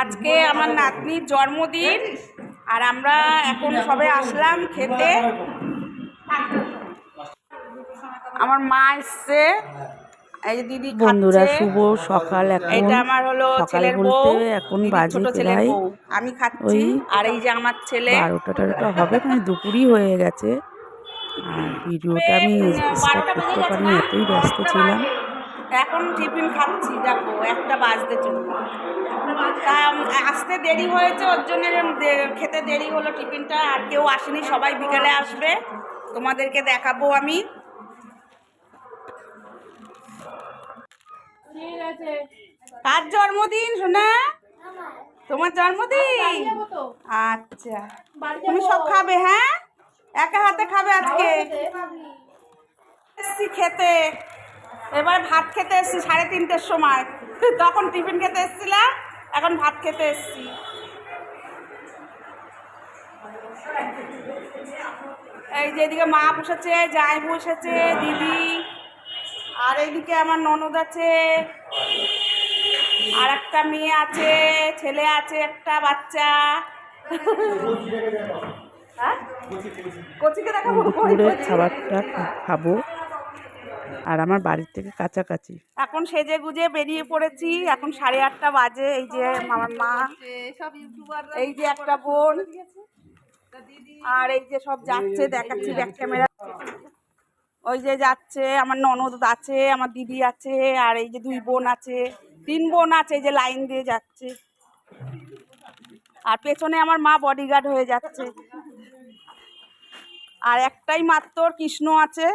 আজকে আমার নাতনির জন্মদিন আর আমরা এখন সবে আসলাম খেতে। আমার মা এসছে এই দিদি বন্ধুরা শুভ সকাল এখন। এটা আমার হলো ছেলের বউ এখন দিদির বাজে প্রায় আমি খাচ্ছি আর এই যে আমার ছেলে। বারোটা টারোটা হবে মানে দুপুরই হয়ে গেছে। আর ভিডিওটা আমি স্টার্ট করতে পারিনি এতই ব্যস্ত ছিলাম। এখন টিফিন খাচ্ছি দেখো একটা বাজতে চলল। তা আসতে দেরি হয়েছে ওর জন্য খেতে দেরি হলো টিফিনটা আর কেউ আসেনি সবাই বিকালে আসবে। তোমাদেরকে দেখাবো আমি। কার জন্মদিন শোনা তোমার জন্মদিন? আচ্ছা। তুমি সব খাবে হ্যাঁ? একা হাতে খাবে আজকে? খেতে। এবার ভাত খেতে এসছি সাড়ে তিনটের সময়। তখন টিফিন খেতে এসছিলাম এখন ভাত খেতে এসছি। এই যে এদিকে মা বসেছে জাই বসেছে দিদি আর এইদিকে আমার ননদ আছে আর একটা মেয়ে আছে ছেলে আছে একটা বাচ্চা। হ্যাঁ? কচিকে দেখাবো? খাবারটা খাব। আর আমার বাড়ির থেকে কাছাকাছি। এখন সেজে গুজে বেরিয়ে পড়েছি, এখন সাড়ে আটটা বাজে, এই যে আমার মা, এই যে একটা বোন, আর এই যে সব যাচ্ছে, দেখাচ্ছি ব্যাক ক্যামেরা ওই যে যাচ্ছে, আমার ননদ আছে, আমার দিদি আছে, আর এই যে দুই বোন আছে, তিন বোন আছে, এই যে লাইন দিয়ে যাচ্ছে। আর পেছনে আমার মা বডিগার্ড হয়ে যাচ্ছে। আর একটাই মাত্র কৃষ্ণ আছে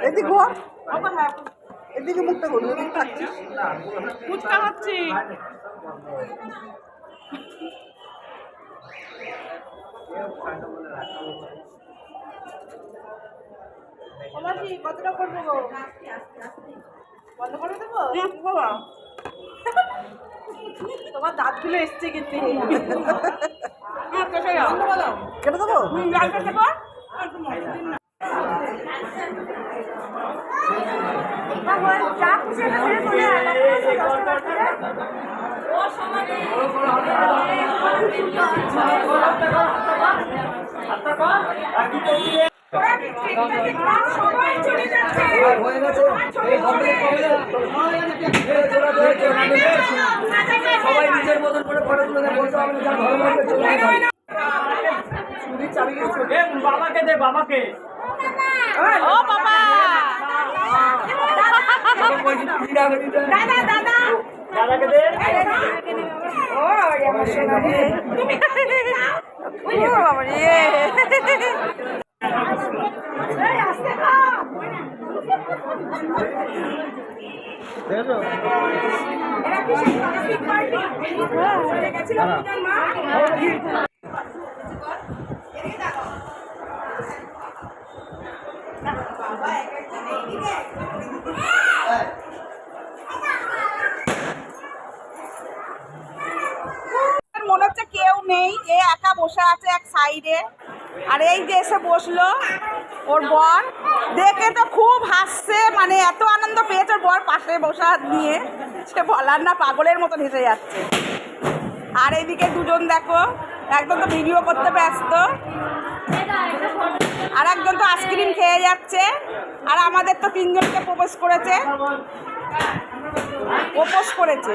এদিকে ঘোর এদিকে মুখটা ঘুরবে এদিকে থাকছিস ফুচকা খাচ্ছি কতটা করব বন্ধ করে দেবো? তোমার দাঁতগুলো এসছে কিন্তু। কেটে দেবো? সবাই নিজের মতন করে ফটো তুলে বলতে হবে না, ভালো লাগবে চলে বাবাকে দে বাবাকে। ও বাবা। দাদা দাদা। দাদাকে দে। ও মনে হচ্ছে কেউ নেই এ একা বসে আছে এক সাইডে আর এই যে এসে বসল ওর বর। দেখে তো খুব হাসছে মানে এত আনন্দ পেয়েছে ওর বর পাশে বসা নিয়ে। সে বলার না, পাগলের মতন হেসে যাচ্ছে। আর এদিকে দুজন দেখো একজন তো ভিডিও করতে ব্যস্ত। আর একজন তো আইসক্রিম খেয়ে যাচ্ছে। আর আমাদের তো তিনজনকে প্রপোজ করেছে। প্রপোজ করেছে।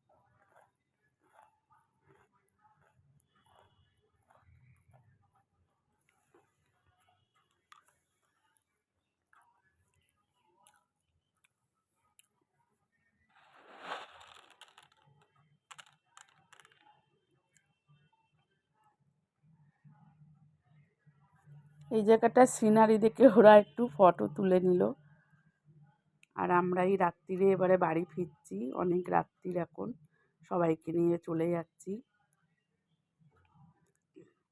এই জায়গাটা সিনারি দেখে ওরা একটু ফটো তুলে নিল। আর আমরা এই রাত্রিরে এবারে বাড়ি ফিরছি, অনেক রাত্রির এখন। সবাইকে নিয়ে চলে যাচ্ছি।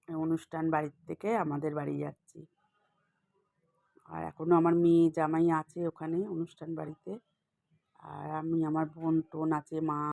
অনুষ্ঠান বাড়ির থেকে আমাদের বাড়ি যাচ্ছি। আর এখনও আমার মেয়ে জামাই আছে ওখানে অনুষ্ঠান বাড়িতে। আর আমি, আমার বোন টোন আছে, মা